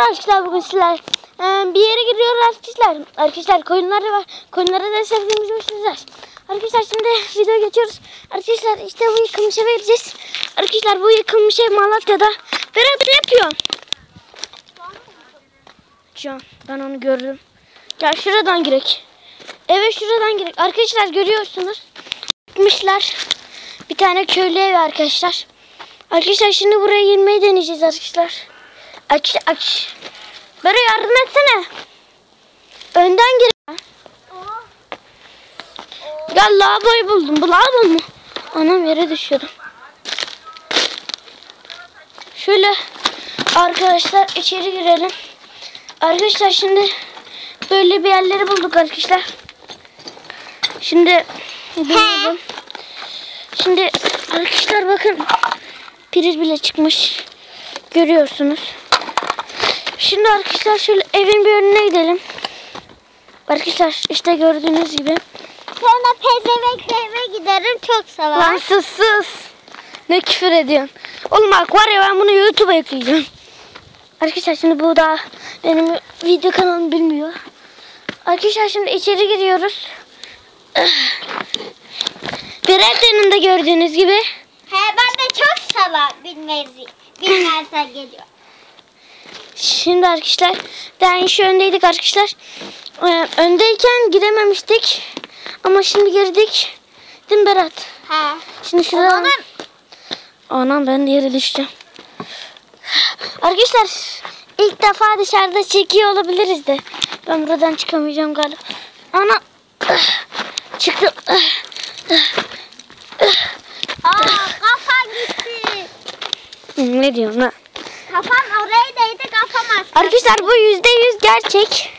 arkadaşlar bugün sizler ee, bir yere giriyoruz arkadaşlar. Arkadaşlar koyunları var. Koyunları da sevdiğimiz müşteriler. Arkadaşlar şimdi video geçiyoruz. Arkadaşlar işte bu yıkılmışa vereceğiz. Arkadaşlar bu yıkılmışa Malatya'da. Berat ne yapıyorsun? Şu an ben onu gördüm. Gel şuradan girek. Evet şuradan girek. Arkadaşlar görüyorsunuz. Gitmişler. Bir tane köylü evi arkadaşlar. Arkadaşlar şimdi buraya girmeyi deneyeceğiz arkadaşlar. Aç aç. Böyle yardım etsene. Önden gir. Gel lavaboyu buldum. Bu lavabo mu? Anam yere düşüyordum. Şöyle arkadaşlar içeri girelim. Arkadaşlar şimdi böyle bir yerleri bulduk arkadaşlar. Şimdi buldum. Şimdi arkadaşlar bakın priz bile çıkmış. Görüyorsunuz. Şimdi arkadaşlar şöyle evin bir önüne gidelim. Arkadaşlar işte gördüğünüz gibi. Sonra pezevenkle eve giderim çok sever. Lan sus sus. Ne küfür ediyorsun. Oğlum bak var ya ben bunu YouTube'a yükleyeceğim. Arkadaşlar şimdi bu da benim video kanalımı bilmiyor. Arkadaşlar şimdi içeri giriyoruz. Bir evlerinde gördüğünüz gibi. He ben de çok sever bilmez. Bilmezsen geliyor. Şimdi arkadaşlar daha şu öndeydik arkadaşlar. Ee, öndeyken girememiştik. Ama şimdi girdik. Değil mi Berat? He. Şimdi şuradan... Oğlum. Anam ben de yere düşeceğim. Arkadaşlar ilk defa dışarıda çekiyor olabiliriz de. Ben buradan çıkamayacağım galiba. Ana çıktım. Aa kafan gitti. Ne diyorsun lan? Arkadaşlar bu yüzde yüz gerçek.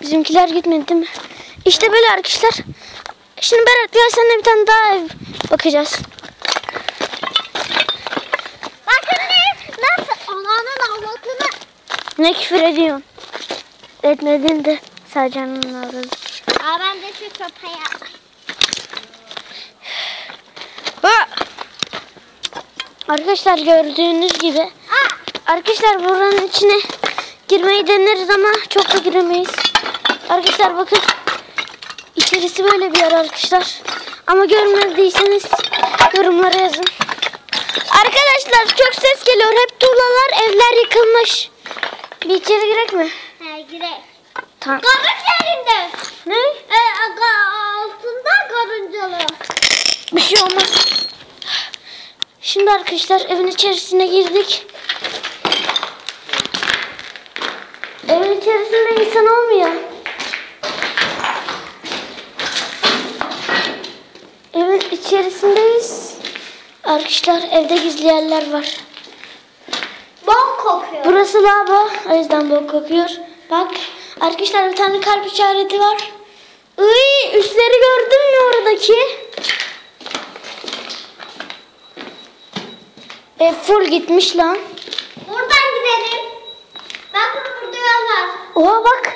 Bizimkiler gitmedi değil mi? İşte böyle arkadaşlar. Şimdi Berat gel seninle bir tane daha ev bakacağız. Bakın ne? Nasıl? Ananın avlatını. Ne küfür ediyorsun? Etmedin de Sercan'ın avradı. Aa ben de şu köpeğe. Arkadaşlar gördüğünüz gibi. Arkadaşlar buranın içine girmeyi deneriz ama çok da giremeyiz. Arkadaşlar bakın. İçerisi böyle bir yer arkadaşlar. Ama görmediyseniz yorumlara yazın. Arkadaşlar çok ses geliyor. Hep tuğlalar, evler yıkılmış. Bir içeri girek mi? He girek. Tamam. Karın yerinde. Ne? E, aga, altında karıncalı. Bir şey olmaz. Şimdi arkadaşlar evin içerisine girdik. Evin içerisinde insan olmuyor. Evin içerisindeyiz. Arkadaşlar evde gizli yerler var. Bok kokuyor. Burası lavabo. O yüzden bok kokuyor. Bak arkadaşlar bir tane kalp işareti var. Iy, üstleri gördün mü oradaki? E, full gitmiş lan. Buradan gidelim. Bakın burada yol var. Oha bak.